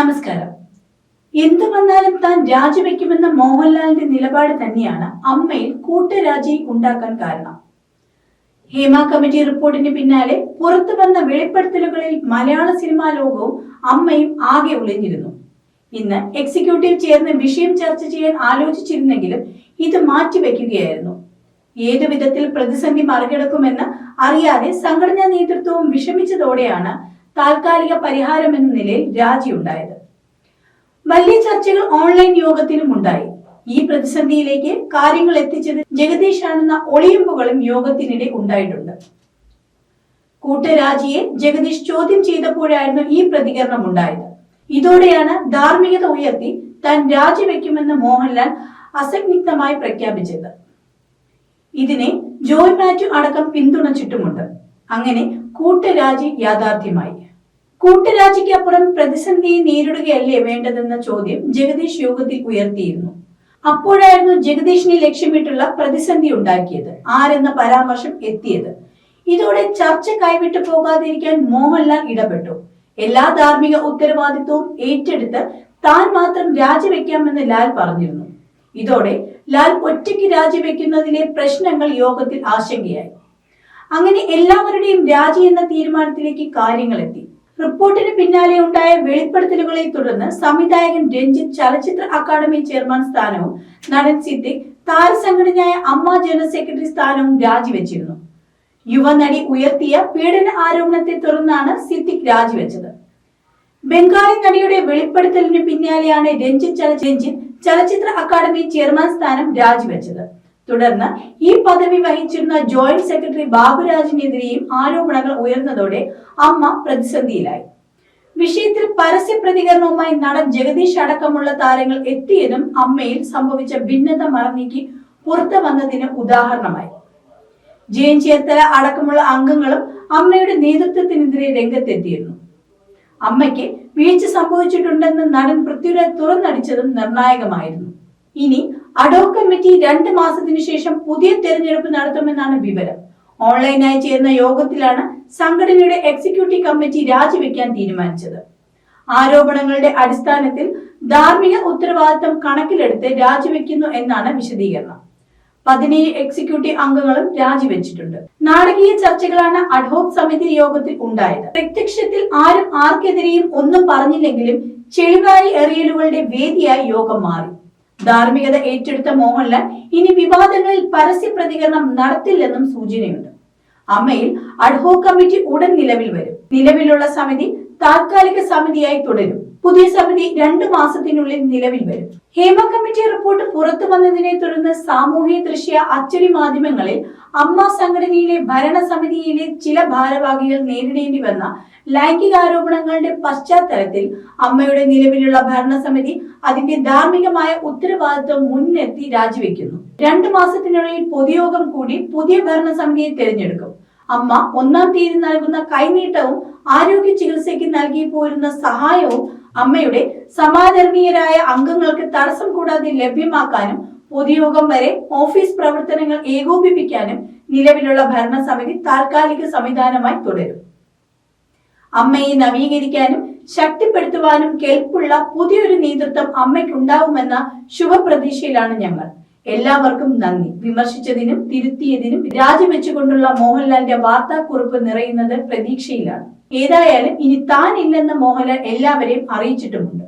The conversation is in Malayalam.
നമസ്കാരം. എന്തു വന്നാലും താൻ രാജിവെക്കുമെന്ന മോഹൻലാലിന്റെ നിലപാട് തന്നെയാണ് അമ്മയിൽ കൂട്ടരാജി ഉണ്ടാക്കാൻ കാരണം. ഹേമ കമ്മിറ്റി റിപ്പോർട്ടിന് പിന്നാലെ പുറത്തു വന്ന വെളിപ്പെടുത്തലുകളിൽ മലയാള സിനിമാ ലോകവും അമ്മയും ആകെ ഒളിഞ്ഞിരുന്നു. ഇന്ന് എക്സിക്യൂട്ടീവ് ചേർന്ന് വിഷയം ചർച്ച ചെയ്യാൻ ആലോചിച്ചിരുന്നെങ്കിലും ഇത് മാറ്റിവെക്കുകയായിരുന്നു. ഏതു വിധത്തിൽ പ്രതിസന്ധി മറികടക്കുമെന്ന് അറിയാതെ സംഘടനാ നേതൃത്വവും വിഷമിച്ചതോടെയാണ് താൽക്കാലിക പരിഹാരം എന്ന നിലയിൽ രാജിയുണ്ടായത്. വലിയ ചർച്ചകൾ ഓൺലൈൻ യോഗത്തിനും ഉണ്ടായി. ഈ പ്രതിസന്ധിയിലേക്ക് കാര്യങ്ങൾ എത്തിച്ചത് ജഗദീഷ് ആണെന്ന ഒളിയമ്പുകളും യോഗത്തിനിടെ ഉണ്ടായിട്ടുണ്ട്. കൂട്ടരാജിയെ ജഗദീഷ് ചോദ്യം ചെയ്തപ്പോഴായിരുന്നു ഈ പ്രതികരണം ഉണ്ടായത്. ഇതോടെയാണ് ധാർമ്മികത ഉയർത്തി താൻ രാജിവെക്കുമെന്ന് മോഹൻലാൽ അസംയുക്തമായി പ്രഖ്യാപിച്ചത്. ഇതിനെ ജോയ് മാത്യു അടക്കം പിന്തുണച്ചിട്ടുമുണ്ട്. അങ്ങനെ കൂട്ടരാജി യാഥാർത്ഥ്യമായി. കൂട്ടരാജിക്കപ്പുറം പ്രതിസന്ധി നേരിടുകയല്ലേ വേണ്ടതെന്ന ചോദ്യം ജഗദീഷ് യോഗത്തിൽ ഉയർത്തിയിരുന്നു. അപ്പോഴായിരുന്നു ജഗദീഷിനെ ലക്ഷ്യമിട്ടുള്ള പ്രതിസന്ധി ഉണ്ടാക്കിയത്. ആരെന്ന പരാമർശം എത്തിയത്. ഇതോടെ ചർച്ച കൈവിട്ടു പോകാതിരിക്കാൻ മോഹൻലാൽ ഇടപെട്ടു. എല്ലാ ധാർമ്മിക ഉത്തരവാദിത്വവും ഏറ്റെടുത്ത് താൻ മാത്രം രാജിവെക്കാമെന്ന് ലാൽ പറഞ്ഞിരുന്നു. ഇതോടെ ലാൽ ഒറ്റയ്ക്ക് രാജിവെക്കുന്നതിലെ പ്രശ്നങ്ങൾ യോഗത്തിൽ ആശങ്കയായി. അങ്ങനെ എല്ലാവരുടെയും രാജി എന്ന തീരുമാനത്തിലേക്ക് കാര്യങ്ങൾ എത്തി റിപ്പോർട്ടിന് പിന്നാലെ ഉണ്ടായ വെളിപ്പെടുത്തലുകളെ തുടർന്ന് സംവിധായകൻ രഞ്ജിത്ത് ചലച്ചിത്ര അക്കാദമി ചെയർമാൻ സ്ഥാനവും നടൻ സിദ്ദിഖ് താരസംഘടനയായ അമ്മ ജനറൽ സെക്രട്ടറി സ്ഥാനവും രാജിവെച്ചിരുന്നു. യുവനടി ഉയർത്തിയ പീഡന ആരോപണത്തെ തുടർന്നാണ് സിദ്ദിഖ് രാജിവെച്ചത്. ബംഗാളി നടിയുടെ വെളിപ്പെടുത്തലിന് പിന്നാലെയാണ് രഞ്ജിത്ത് ചല രഞ്ജിത്ത് ചലച്ചിത്ര അക്കാദമി ചെയർമാൻ സ്ഥാനം രാജിവെച്ചത്. തുടർന്ന് ഈ പദവി വഹിച്ചിരുന്ന ജോയിന്റ് സെക്രട്ടറി ബാബുരാജിനെതിരെയും ആരോപണങ്ങൾ ഉയർന്നതോടെ അമ്മ പ്രതിസന്ധിയിലായി. വിഷയത്തിൽ പരസ്യ പ്രതികരണവുമായി നടൻ ജഗദീഷ് അടക്കമുള്ള താരങ്ങൾ എത്തിയതും അമ്മയിൽ സംഭവിച്ച ഭിന്നത മറന്നീക്കി പുറത്തു വന്നതിന് ഉദാഹരണമായി. ജയൻ ചേർത്തല അടക്കമുള്ള അംഗങ്ങളും അമ്മയുടെ നേതൃത്വത്തിനെതിരെ രംഗത്തെത്തിയിരുന്നു. അമ്മയ്ക്ക് വീഴ്ച സംഭവിച്ചിട്ടുണ്ടെന്ന് നടൻ പൃഥ്വിരാജ് തുറന്നടിച്ചതും നിർണായകമായിരുന്നു. ഇനി അഡോ കമ്മിറ്റി രണ്ട് മാസത്തിനു ശേഷം പുതിയ തെരഞ്ഞെടുപ്പ് നടത്തുമെന്നാണ് വിവരം. ഓൺലൈനായി ചേർന്ന യോഗത്തിലാണ് സംഘടനയുടെ എക്സിക്യൂട്ടീവ് കമ്മിറ്റി രാജിവെക്കാൻ തീരുമാനിച്ചത്. ആരോപണങ്ങളുടെ അടിസ്ഥാനത്തിൽ ധാർമ്മിക ഉത്തരവാദിത്തം കണക്കിലെടുത്ത് രാജിവെക്കുന്നു എന്നാണ് വിശദീകരണം. പതിനേഴ് എക്സിക്യൂട്ടീവ് അംഗങ്ങളും രാജിവെച്ചിട്ടുണ്ട്. നാടകീയ ചർച്ചകളാണ് അഡ്ഹോക് സമിതി യോഗത്തിൽ ഉണ്ടായത്. പ്രത്യക്ഷത്തിൽ ആരും ആർക്കെതിരെയും ഒന്നും പറഞ്ഞില്ലെങ്കിലും ചെളിവാരി എറിയലുകളുടെ വേദിയായി യോഗം മാറി. ധാർമ്മികത ഏറ്റെടുത്ത മോഹൻലാൽ ഇനി വിവാദങ്ങളിൽ പരസ്യ പ്രതികരണം നടത്തില്ലെന്നും സൂചനയുണ്ട്. അമ്മയിൽ അഡ്ഹോക് കമ്മിറ്റി ഉടൻ നിലവിൽ വരും. നിലവിലുള്ള സമിതി താൽക്കാലിക സമിതിയായി തുടരും. പുതിയ സമിതി രണ്ടു മാസത്തിനുള്ളിൽ നിലവിൽ വരും. ഹേമ കമ്മിറ്റി റിപ്പോർട്ട് പുറത്തു വന്നതിനെ തുടർന്ന് സാമൂഹ്യ ദൃശ്യ അച്ചടി മാധ്യമങ്ങളിൽ അമ്മ സംഘടനയിലെ ഭരണസമിതിയിലെ ചില ഭാരവാഹികൾ നേരിടേണ്ടി വന്ന ലൈംഗികാരോപണങ്ങളുടെ പശ്ചാത്തലത്തിൽ അമ്മയുടെ നിലവിലുള്ള ഭരണസമിതി അതിന്റെ ധാർമ്മികമായ ഉത്തരവാദിത്വം മുൻനിർത്തി രാജിവെക്കുന്നു. രണ്ടു മാസത്തിനുള്ളിൽ പൊതുയോഗം കൂടി പുതിയ ഭരണസമിതിയെ തിരഞ്ഞെടുക്കും. അമ്മ ഒന്നാം തീയതി നൽകുന്ന കൈനീട്ടവും ആരോഗ്യ ചികിത്സയ്ക്ക് നൽകി പോരുന്ന സഹായവും അമ്മയുടെ സമാദരണീയരായ അംഗങ്ങൾക്ക് തടസ്സം കൂടാതെ ലഭ്യമാക്കാനും പൊതുയോഗം വരെ ഓഫീസ് പ്രവർത്തനങ്ങൾ ഏകോപിപ്പിക്കാനും നിലവിലുള്ള ഭരണസമിതി താൽക്കാലിക സംവിധാനമായി തുടരും. അമ്മയെ നവീകരിക്കാനും ശക്തിപ്പെടുത്തുവാനും കെൽപ്പുള്ള പുതിയൊരു നേതൃത്വം അമ്മയ്ക്കുണ്ടാവുമെന്ന ശുഭപ്രതീക്ഷയിലാണ് ഞങ്ങൾ. എല്ലാവർക്കും നന്ദി. വിമർശിച്ചതിനും തിരുത്തിയതിനും രാജിവെച്ചുകൊണ്ടുള്ള മോഹൻലാലിന്റെ വാർത്താക്കുറിപ്പ് നിറയുന്നത് പ്രതീക്ഷയിലാണ്. ഏതായാലും ഇനി താൻ ഇല്ലെന്ന് മോഹൻലാൽ എല്ലാവരെയും അറിയിച്ചിട്ടുമുണ്ട്.